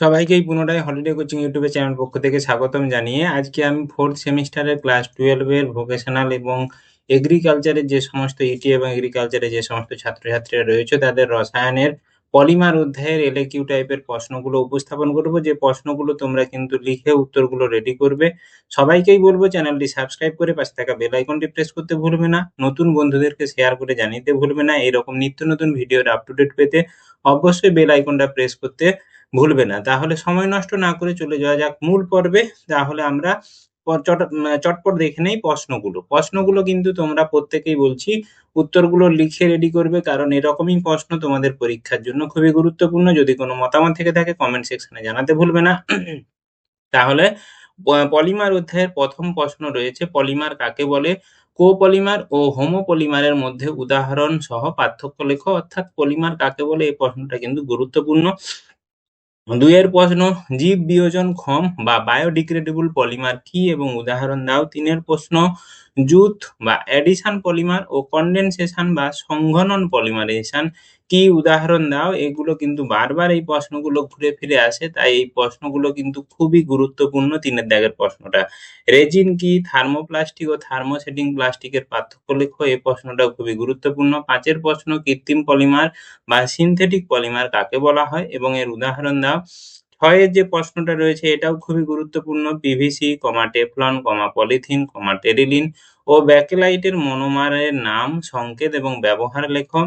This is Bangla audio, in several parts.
সবাইকেই পুনরায় হলিডে কোচিং ইউটিউবে চ্যানেল পক্ষ থেকে স্বাগতম জানিয়ে আজকে আমি ফোর্থ সেমিস্টারের ক্লাস টুয়েলভের ভোকেশনাল এবং এগ্রিকালচারের যে সমস্ত ইটি এবং এগ্রিকালচারের যে সমস্ত ছাত্রছাত্রীরা রয়েছে, তাদের রসায়নের পলিমার অধ্যায়ের এলএকিউ টাইপের প্রশ্নগুলো উপস্থাপন করব। যে প্রশ্নগুলো তোমরা কিন্তু লিখে উত্তরগুলো রেডি করবে। সবাইকেই বলব চ্যানেলটি সাবস্ক্রাইব করে পাশে থাকা বেল আইকনটি প্রেস করতে ভুলবে না। নতুন বন্ধুদেরকে শেয়ার করে জানিয়ে ভুলবে না। এরকম নিত্য নতুন ভিডিওর আপ টু ডেট পেতে অবশ্যই বেল আইকনটা প্রেস করতে ভুলবে না। তাহলে সময় নষ্ট না করে চলে যাওয়া যাক মূল পর্বে। তাহলে আমরা চট- চটপট দেখে নেই প্রশ্নগুলো। প্রশ্নগুলো কিন্তু তোমরা প্রত্যেকেই বলছি, উত্তরগুলো লিখে রেডি করবে, কারণ এরকমই প্রশ্ন তোমাদের পরীক্ষার জন্য খুবই গুরুত্বপূর্ণ। যদি কোনো মতামত থেকে থাকে কমেন্ট সেকশনে জানাতে ভুলবে না। তাহলে পলিমার অধ্যায়ের প্রথম প্রশ্ন রয়েছে, পলিমার কাকে বলে? কোপলিমার ও হোমোপলিমারের মধ্যে উদাহরণ সহ পার্থক্য লেখো। অর্থাৎ পলিমার কাকে বলে? এই প্রশ্নটা কিন্তু গুরুত্বপূর্ণ। দুইয়ের প্রশ্ন, জীব বিয়োজন ক্ষম বা বায়োডিগ্রেডেবল পলিমার কি এবং উদাহরণ দাও তিনের প্রশ্ন। জুথ বা অ্যাডিশন পলিমার ও কন্ডেনসেশন বা সংঘনন পলিমারাইজেশন কি উদাহরণ দাও এগুলো কিন্তু বারবার এই প্রশ্নগুলো ঘুরে ফিরে আসে, তাই এই প্রশ্নগুলো কিন্তু খুবই গুরুত্বপূর্ণ তিনের দাগের প্রশ্নটা। রেজিন কি থার্মোপ্লাস্টিক ও থার্মোসেটিং প্লাস্টিকের পার্থক্য লেখো? এই প্রশ্নটা খুবই গুরুত্বপূর্ণ। পাঁচের প্রশ্ন, কৃত্রিম পলিমার বা সিনথেটিক পলিমার কাকে বলা হয়? এবং এর উদাহরণ দাও ছয়ের যে প্রশ্নটা রয়েছে, এটাও খুবই গুরুত্বপূর্ণ। PVC comma Teflon, comma polythene, comma terylene ও ব্যাকেলাইটের মনোমারের নাম, সংকেত এবং ব্যবহার লেখো।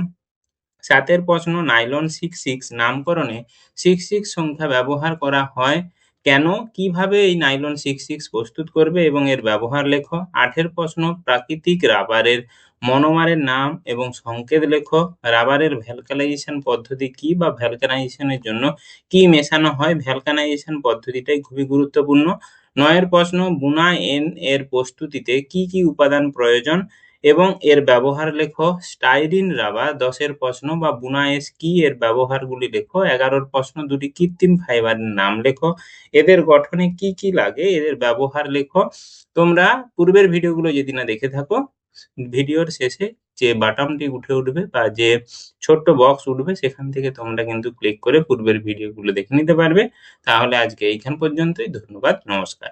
সাতের প্রশ্ন নাইলন সিক্স সিক্স নামকরণে সিক্স সিক্স সংখ্যা ব্যবহার করা হয় কেন? কীভাবে এই নাইলন সিক্স সিক্স প্রস্তুত করবে এবং এর ব্যবহার লেখো? আঠের প্রশ্ন প্রাকৃতিক রাবারের মনোমারের নাম এবং সংকেত লেখো। রাবারের ভ্যালকানাইজেশন পদ্ধতি কি বা ভ্যালকানাইজেশনের জন্য কি মেশানো হয়? ভ্যালকানাইজেশন পদ্ধতিটাই খুবই গুরুত্বপূর্ণ। নয়ের প্রশ্ন বুনা এন এর প্রস্তুতিতে কি কি উপাদান প্রয়োজন? এবং এর ব্যবহার লেখো স্টাইরিন রাবার দশের প্রশ্ন, বা বুনায়েস কি এর ব্যবহারগুলি লেখো, এগারোর প্রশ্ন দুটি কৃত্রিম ফাইবারের নাম লেখো। এদের গঠনে কি কি লাগে, এদের ব্যবহার লেখো। তোমরা পূর্বের ভিডিওগুলো যদি না দেখে থাকো, ভিডিওর শেষে যে বাটনটি উঠে উঠবে বা যে ছোট্ট বক্স উঠবে, সেখান থেকে তোমরা কিন্তু ক্লিক করে পূর্বের ভিডিওগুলো দেখে নিতে পারবে। তাহলে আজকে এইখান পর্যন্তই, ধন্যবাদ, নমস্কার।